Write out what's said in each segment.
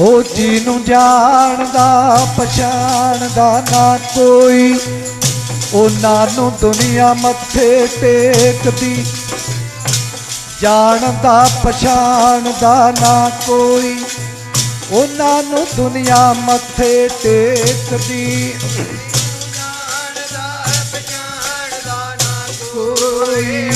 ਉਹ ਜੀ ਨੂੰ ਜਾਣਦਾ ਪਛਾਣਦਾ ਨਾ ਕੋਈ। ਉਹਨਾਂ ਨੂੰ ਦੁਨੀਆ ਮੱਥੇ ਟੇਕਦੀ। ਜਾਣਦਾ ਪਛਾਣਦਾ ਨਾ ਕੋਈ। ਉਹਨਾਂ ਨੂੰ ਦੁਨੀਆ ਮੱਥੇ ਟੇਕਦੀ। ਜਾਣਦਾ ਪਛਾਣਦਾ ਨਾ ਕੋਈ।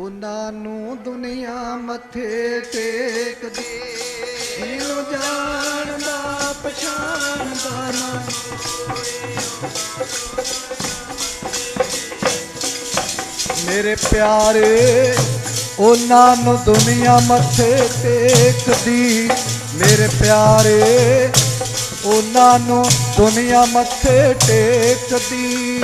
ਉਹਨਾਂ ਨੂੰ ਦੁਨੀਆ ਮੱਥੇ ਟੇਕਦੀ। ਇਹਨੂੰ ਜਾਣਦਾ, ਪਛਾਣਦਾ ਨਾ। ਮੇਰੇ ਪਿਆਰੇ, ਉਹਨਾਂ ਨੂੰ ਦੁਨੀਆ ਮੱਥੇ ਟੇਕਦੀ। ਮੇਰੇ ਪਿਆਰੇ, ਉਹਨਾਂ ਨੂੰ ਦੁਨੀਆ ਮੱਥੇ ਟੇਕਦੀ।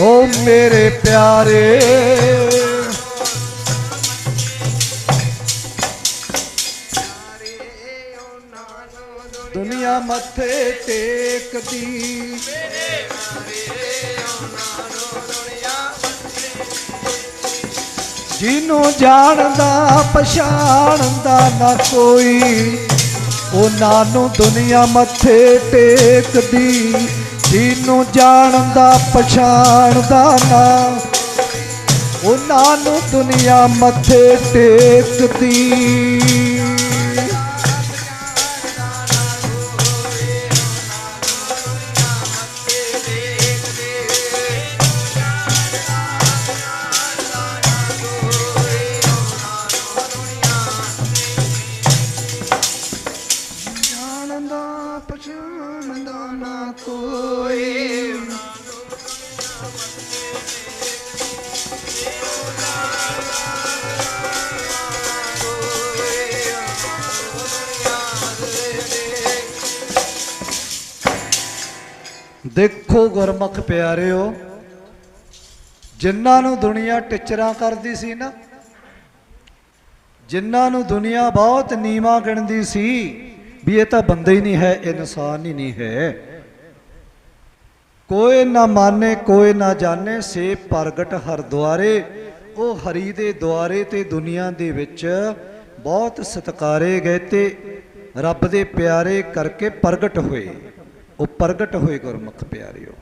ਓ ਮੇਰੇ ਪਿਆਰੇ। ਸਾਰੇ ਦੁਨੀਆ ਮੱਥੇ ਟੇਕਦੀ। ਉਹਨਾਂ ਨੂੰ ਦੁਨੀਆ ਜਿਹਨੂੰ ਜਾਣਦਾ, ਪਛਾਣਦਾ ਨਾ ਕੋਈ, ਉਹਨਾਂ ਨੂੰ ਦੁਨੀਆ ਮੱਥੇ ਟੇਕਦੀ। ਜਿਹਨੂੰ ਜਾਣਦਾ ਪਛਾਣਦਾ ਨਾ ਉਹਨਾਂ ਨੂੰ ਦੁਨੀਆ ਮੱਥੇ ਟੇਕਦੀ। ਪਛਾਣਦਾ ਨਾ ਕੋਈ ਦੇਖੋ ਗੁਰਮੁਖ ਪਿਆਰਿਓ, ਜਿਨ੍ਹਾਂ ਨੂੰ ਦੁਨੀਆ ਟਿਚਰਾਂ ਕਰਦੀ ਸੀ ਨਾ, ਜਿਨ੍ਹਾਂ ਨੂੰ ਦੁਨੀਆ ਬਹੁਤ ਨੀਵਾ ਗਿਣਦੀ ਸੀ ਵੀ ਇਹ ਤਾਂ ਬੰਦਾ ਹੀ ਨਹੀਂ ਹੈ, ਇਨਸਾਨ ਹੀ ਨਹੀਂ ਹੈ। ਕੋਈ ਨਾ ਮਾਨੇ, ਕੋਈ ਨਾ ਜਾਣੇ ਸੇ ਪ੍ਰਗਟ ਹਰ ਦੁਆਰੇ। ਉਹ ਹਰੀ ਦੇ ਦੁਆਰੇ ਤੇ ਦੁਨੀਆ ਦੇ ਵਿੱਚ ਬਹੁਤ ਸਤਕਾਰੇ ਗਏ ਤੇ ਰੱਬ ਦੇ ਪਿਆਰੇ ਕਰਕੇ ਪ੍ਰਗਟ ਹੋਏ। ਉਹ ਪ੍ਰਗਟ ਹੋਏ ਗੁਰਮੁਖ ਪਿਆਰਿਓ।